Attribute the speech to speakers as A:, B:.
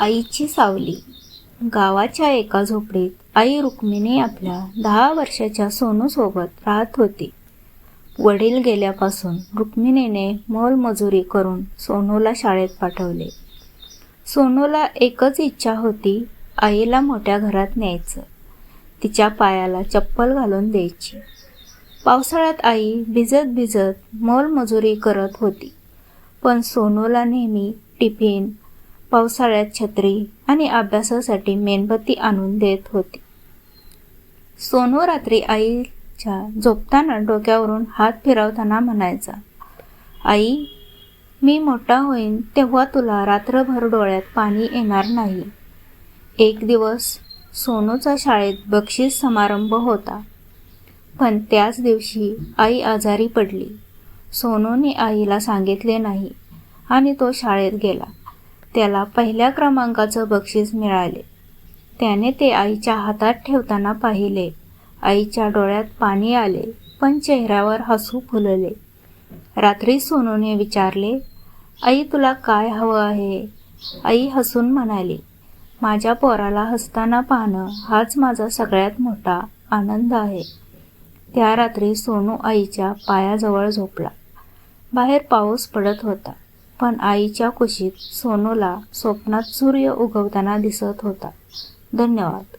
A: आईची सावली. गावाच्या एका झोपडीत आई रुक्मिणी आपल्या दहा वर्षाच्या सोनूसोबत राहत होती. वडील गेल्यापासून रुक्मिणीने मोलमजुरी करून सोनूला शाळेत पाठवले. सोनूला एकच इच्छा होती आईला मोठ्या घरात न्यायचं. तिच्या पायाला चप्पल घालून द्यायची. पावसाळ्यात आई भिजत भिजत मोलमजुरी करत होती. पण सोनूला नेहमी टिफिन पावसाळ्यात छत्री आणि अभ्यासासाठी मेणबत्ती आणून देत होती. सोनू रात्री आईच्या झोपताना डोक्यावरून हात फिरवताना म्हणायचा आई मी मोठा होईन तेव्हा तुला रात्रभर डोळ्यात पाणी येणार नाही. एक दिवस सोनूचा शाळेत बक्षीस समारंभ होता. पण त्याच दिवशी आई आजारी पडली. सोनूने आईला सांगितले नाही आणि तो शाळेत गेला. त्याला पहिल्या क्रमांकाचं बक्षीस मिळाले. त्याने ते आईच्या हातात ठेवताना पाहिले. आईच्या डोळ्यात पाणी आले पण चेहऱ्यावर हसू फुलले. रात्री सोनूने विचारले आई तुला काय हवं आहे? आई हसून म्हणाली माझ्या पोराला हसताना पाहणं हाच माझा सगळ्यात मोठा आनंद आहे. त्या रात्री सोनू आईच्या पायाजवळ झोपला. बाहेर पाऊस पडत होता. पण आईच्या कुशीत सोनूला स्वप्नात सूर्य उगवताना दिसत होता. धन्यवाद.